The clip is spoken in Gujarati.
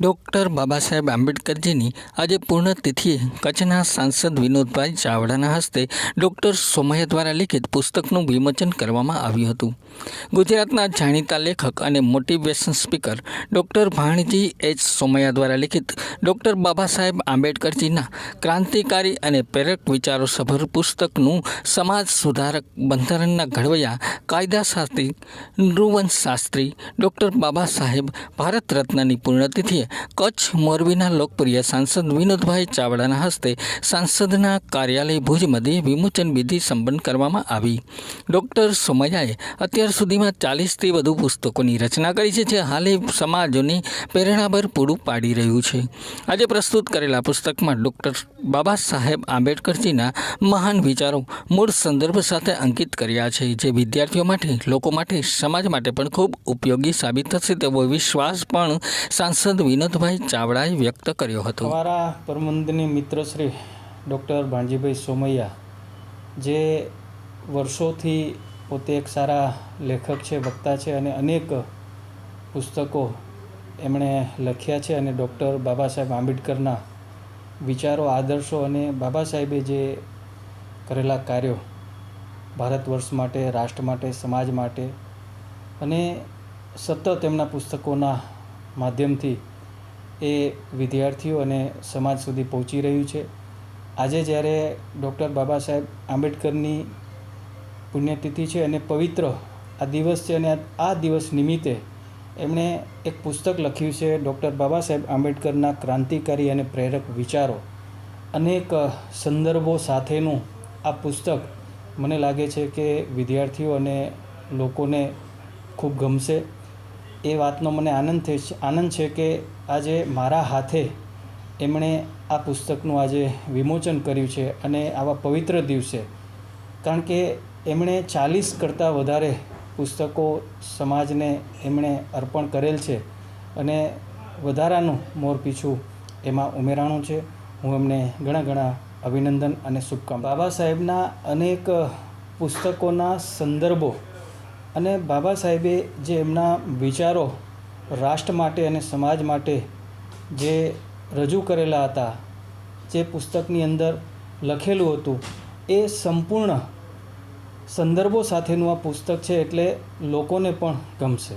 ડૉક્ટર બાબા સાહેબ આંબેડકરજીની આજે પૂર્ણતિથિએ કચ્છના સાંસદ વિનોદભાઈ ચાવડાના હસ્તે ડૉક્ટર સોમૈયા દ્વારા લિખિત પુસ્તકનું વિમોચન કરવામાં આવ્યું હતું. ગુજરાતના જાણીતા લેખક અને motivation speaker doctor Bhanji H Somaiya દ્વારા લિખિત ડૉક્ટર બાબા સાહેબ આંબેડકરજીના ક્રાંતિકારી અને પ્રેરક વિચારો સભર પુસ્તકનું સમાજ સુધારક બંધારણના ઘડવૈયા કાયદાશાસ્ત્રી નૃવંશ શાસ્ત્રી ડૉક્ટર બાબા સાહેબ ભારત રત્નની પૂર્ણતિથિએ કચ્છ મોરબીના લોકપ્રિય સાંસદ વિનોદભાઈ ચાવડાના હસ્તે સાંસદના કાર્યાલય ભુજ મધ્યે વિમોચન વિધિ સંપન્ન કરવામાં આવી. ડૉક્ટર સોમૈયાએ અત્યાર સુધીમાં ચાલીસથી વધુ પુસ્તકોની રચના કરી છે, જે હાલે સમાજોની પ્રેરણાભર પૂરું પાડી રહ્યું છે. આજે પ્રસ્તુત કરેલા પુસ્તકમાં ડૉક્ટર બાબા સાહેબ આંબેડકરજીના મહાન વિચારો મૂળ સંદર્ભ સાથે અંકિત કર્યા છે, જે વિદ્યાર્થીઓ માટે, લોકો માટે, સમાજ માટે પણ ખૂબ ઉપયોગી સાબિત થશે તેવો વિશ્વાસ પણ સાંસદ વિનોદભાઈ ચાવડાએ વ્યક્ત કર્યો હતો. અમારા પરમંદની મિત્ર શ્રી ડૉક્ટર ભાણજીભાઈ સોમૈયા, જે વર્ષોથી પોતે એક સારા લેખક છે, વક્તા છે અને અનેક પુસ્તકો એમણે લખ્યા છે અને ડૉક્ટર બાબા સાહેબ આંબેડકરના વિચારો, આદર્શો અને બાબા સાહેબે જે કરેલા કાર્યો ભારત વર્ષ માટે, રાષ્ટ્ર માટે, સમાજ માટે અને સતત એમના પુસ્તકોના માધ્યમથી એ વિદ્યાર્થીઓ અને સમાજ સુધી પહોંચી રહ્યું છે. આજે જ્યારે ડૉક્ટર બાબા સાહેબ આંબેડકરની પુણ્યતિથિ છે અને પવિત્ર આ દિવસ છે અને આ દિવસ નિમિત્તે એમણે એક પુસ્તક લખ્યું છે ડૉક્ટર બાબા સાહેબ આંબેડકરના ક્રાંતિકારી અને પ્રેરક વિચારો. અનેક સંદર્ભો સાથેનું આ પુસ્તક મને લાગે છે કે વિદ્યાર્થીઓ અને લોકોને ખૂબ ગમશે. એ વાતનો મને આનંદ થાય આનંદ છે કે આજે મારા હાથે એમણે આ પુસ્તકનું આજે વિમોચન કર્યું છે અને આવા પવિત્ર દિવસે. કારણ કે એમણે ચાલીસ કરતાં વધારે પુસ્તકો સમાજને એમણે અર્પણ કરેલ છે અને વધારાનું મોરપીછું એમાં ઉમેરાણું છે. હું એમને ઘણા ઘણા અભિનંદન અને શુભકામના બાબા સાહેબના અનેક પુસ્તકોના સંદર્ભો અને બાબા સાહેબે જે એમના વિચારો રાષ્ટ્ર માટે અને સમાજ માટે જે રજૂ કરેલા હતા, જે પુસ્તકની અંદર લખેલું હતું, એ સંપૂર્ણ સંદર્ભો સાથેનું આ પુસ્તક છે એટલે લોકોને પણ ગમશે.